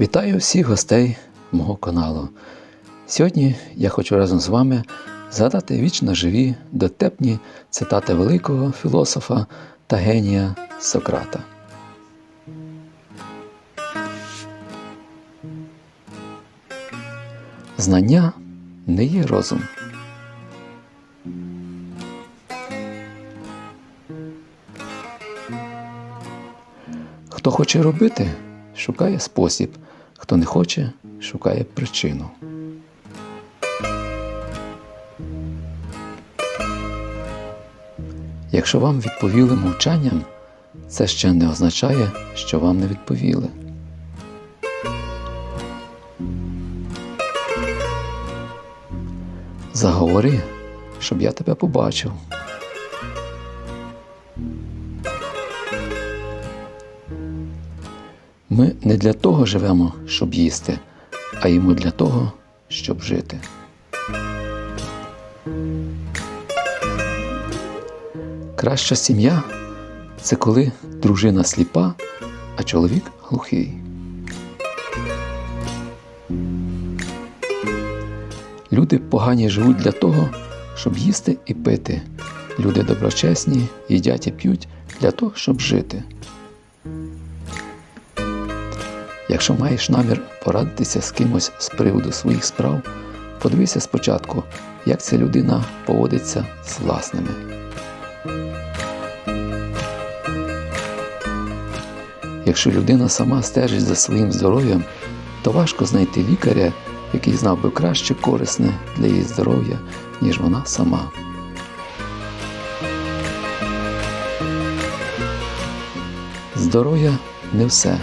Вітаю всіх гостей мого каналу. Сьогодні я хочу разом з вами згадати вічно живі, дотепні цитати великого філософа та генія Сократа. Знання не є розум. Хто хоче робити, шукає спосіб, хто не хоче, шукає причину. Якщо вам відповіли мовчанням, це ще не означає, що вам не відповіли. Заговори, щоб я тебе побачив. Ми не для того живемо, щоб їсти, а йому для того, щоб жити. Краща сім'я це коли дружина сліпа, а чоловік глухий. Люди погані живуть для того, щоб їсти і пити. Люди доброчесні їдять і п'ють для того, щоб жити. Якщо маєш намір порадитися з кимось з приводу своїх справ, подивися спочатку, як ця людина поводиться з власними. Якщо людина сама стежить за своїм здоров'ям, то важко знайти лікаря, який знав би краще корисне для її здоров'я, ніж вона сама. Здоров'я не все,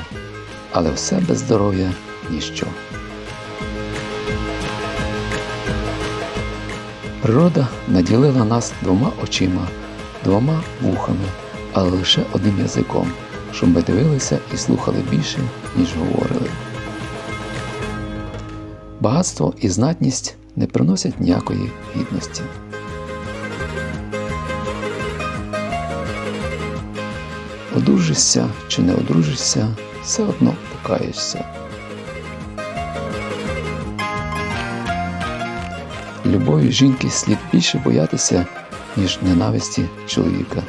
але все без здоров'я ніщо. Природа наділила нас двома очима, двома вухами, але лише одним язиком, щоб ми дивилися і слухали більше, ніж говорили. Багатство і знатність не приносять ніякої гідності. Одружишся чи не одружишся, все одно покаєшся. Любові жінки слід більше боятися, ніж ненависті чоловіка.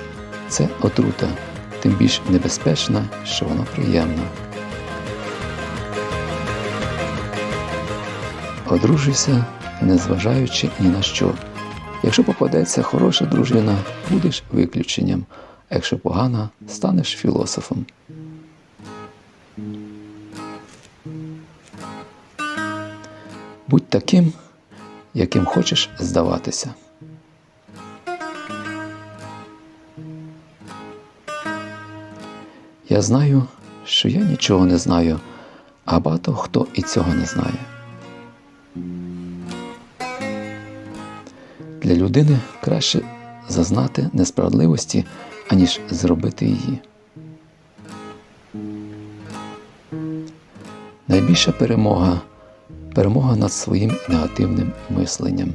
Це отрута, тим більш небезпечна, що вона приємна. Одружуйся, незважаючи ні на що. Якщо попадеться хороша дружина, будеш виключенням, а якщо погана, станеш філософом. Будь таким, яким хочеш здаватися. Я знаю, що я нічого не знаю, а багато хто і цього не знає. Для людини краще зазнати несправедливості, аніж зробити її. Найбільша перемога перемога над своїм негативним мисленням.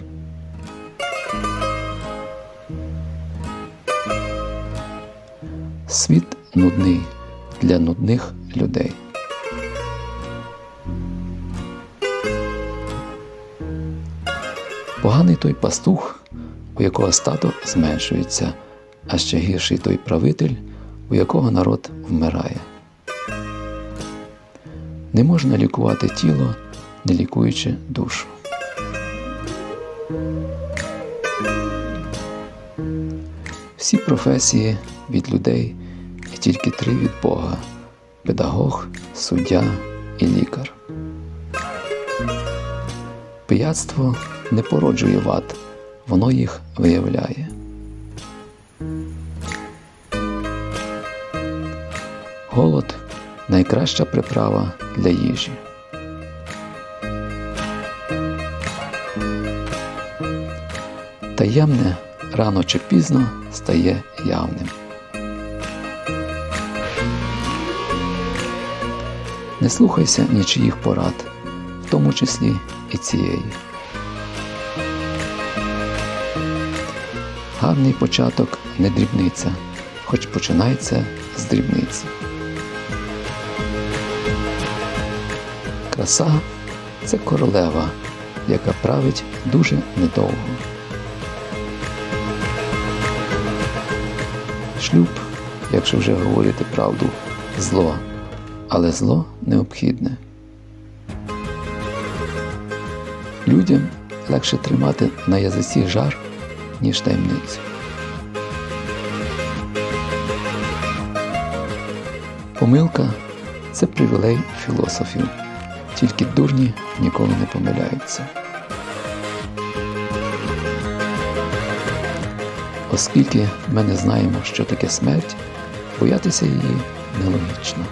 Світ нудний для нудних людей. Поганий той пастух, у якого стадо зменшується, а ще гірший той правитель, у якого народ вмирає. Не можна лікувати тіло, не лікуючи душу. Всі професії від людей і тільки три від Бога педагог, суддя і лікар. Пияцтво не породжує вад, воно їх виявляє. Голод найкраща приправа для їжі. Таємне рано чи пізно стає явним. Не слухайся нічиїх порад, в тому числі і цієї. Гарний початок не дрібниця, хоч починається з дрібниці. Краса це королева, яка править дуже недовго. Шлюб, якщо вже говорити правду, зло, але зло необхідне. Людям легше тримати на язиці жар, ніж таємницю. Помилка це привілей філософів, тільки дурні ніколи не помиляються. Оскільки ми не знаємо, що таке смерть, боятися її нелогічно.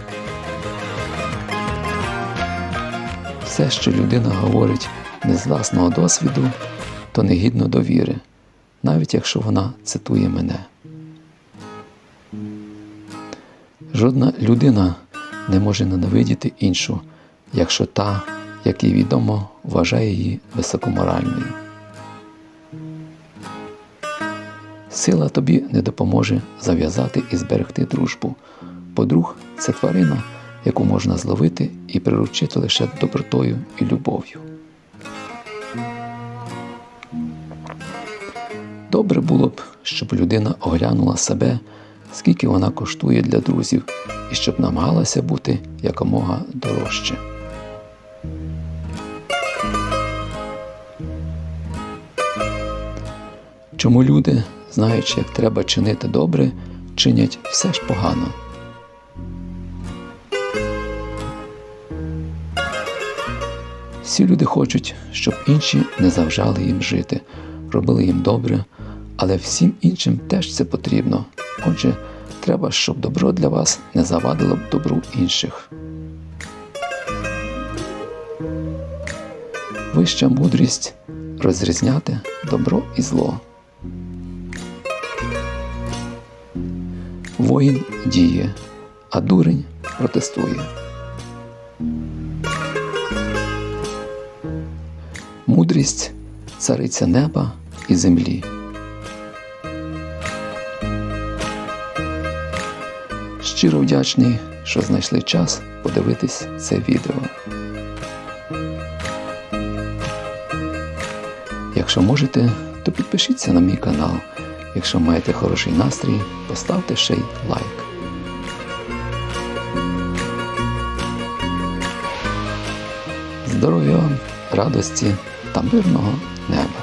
Все, що людина говорить не з власного досвіду, то негідно довіри, навіть якщо вона цитує мене. Жодна людина не може ненавидіти іншу, якщо та, як їй відомо, вважає її високоморальною. Сила тобі не допоможе зав'язати і зберегти дружбу. Подруг це тварина, яку можна зловити і приручити лише добротою і любов'ю. Добре було б, щоб людина оглянула себе, скільки вона коштує для друзів, і щоб намагалася бути якомога дорожче. Чому люди, знаючи, як треба чинити добре, чинять все ж погано? Всі люди хочуть, щоб інші не заважали їм жити, робили їм добре, але всім іншим теж це потрібно. Отже, треба, щоб добро для вас не завадило б добру інших. Вища мудрість розрізняти добро і зло. Воїн діє, а дурень протестує. Мудрість цариця неба і землі. Щиро вдячний, що знайшли час подивитись це відео. Якщо можете, то підпишіться на мій канал. Якщо маєте хороший настрій, поставте ще й лайк. Здоров'я радості та мирного неба!